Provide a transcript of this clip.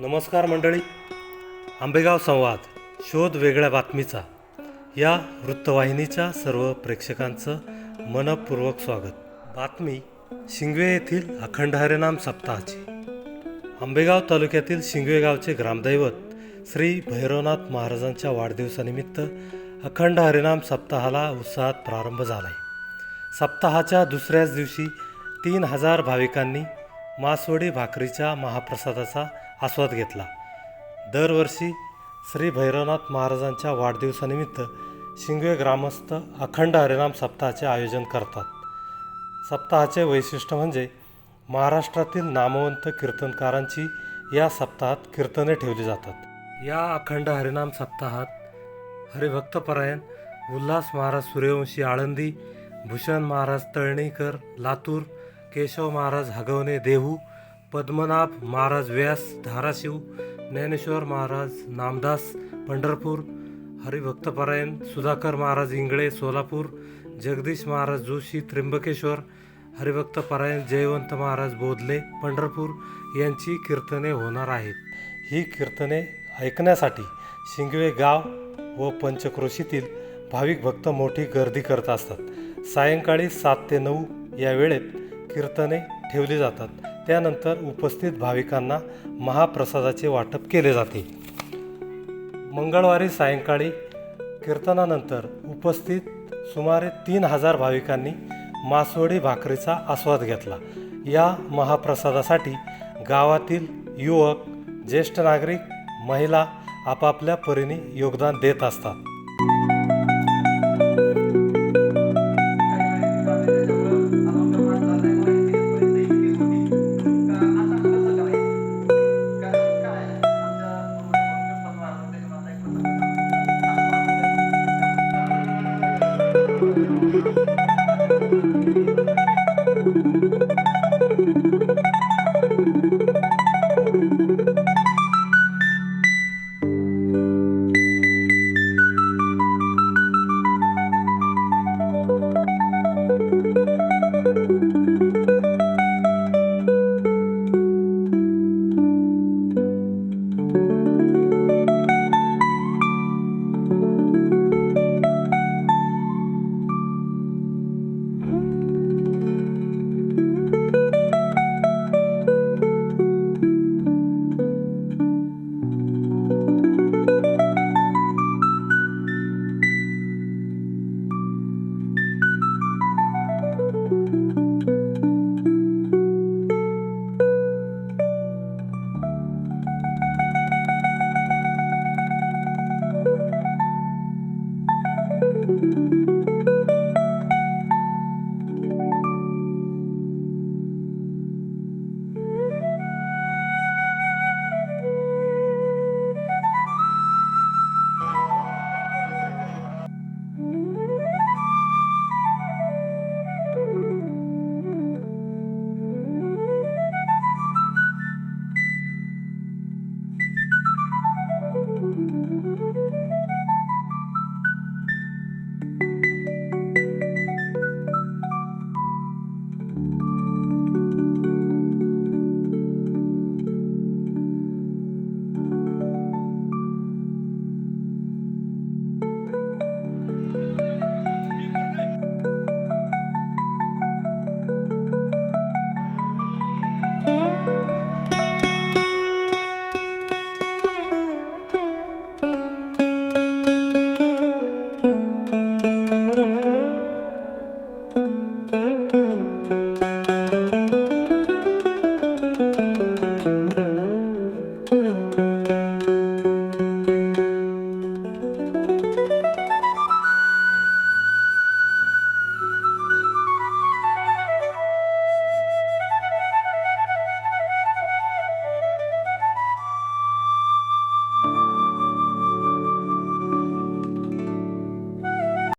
नमस्कार मंडळी. आंबेगाव संवाद शोध वेगळ्या बातमीचा. या वृत्तवाहिनीच्या सर्व प्रेक्षकांचं मनपूर्वक स्वागत. बातमी शिंगवे येथील अखंड हरिनाम सप्ताहाची. आंबेगाव तालुक्यातील शिंगवे गावचे ग्रामदैवत श्री भैरवनाथ महाराजांच्या वाढदिवसानिमित्त अखंड हरिनाम सप्ताहाला उत्साहात प्रारंभ झालाय. सप्ताहाच्या दुसऱ्याच दिवशी तीन हजार भाविकांनी मासवडी भाकरीच्या महाप्रसादाचा आस्वाद घेतला. दरवर्षी श्री भैरवनाथ महाराजांच्या वाढदिवसानिमित्त शिंगवे ग्रामस्थ अखंड हरिनाम सप्ताहाचे आयोजन करतात. सप्ताहाचे वैशिष्ट्य म्हणजे महाराष्ट्रातील नामवंत कीर्तनकारांची या सप्ताहात कीर्तने ठेवली जातात. या अखंड हरिनाम सप्ताहात हरिभक्तपरायण उल्हास महाराज सूर्यवंशी आळंदी भूषण महाराज तळणीकर लातूर केशव महाराज हगवणे देहू पद्मनाभ महाराज व्यास धाराशिव ज्ञानेश्वर महाराज नामदास पंढरपूर हरिभक्तपरायण सुधाकर महाराज इंगळे सोलापूर जगदीश महाराज जोशी त्र्यंबकेश्वर हरिभक्तपरायण जयवंत महाराज बोधले पंढरपूर यांची कीर्तने होणार आहेत. ही कीर्तने ऐकण्यासाठी शिंगवे गाव व पंचक्रोशीतील भाविक भक्त मोठी गर्दी करत असतात. सायंकाळी सात ते नऊ या वेळेत कीर्तने ठेवली जातात. त्यानंतर उपस्थित भाविकांना महाप्रसादाचे वाटप केले जाते. मंगळवारी सायंकाळी कीर्तनानंतर उपस्थित सुमारे तीन हजार भाविकांनी मासवडी भाकरीचा आस्वाद घेतला. या महाप्रसादासाठी गावातील युवक ज्येष्ठ नागरिक महिला आपापल्या परीने योगदान देत असतात.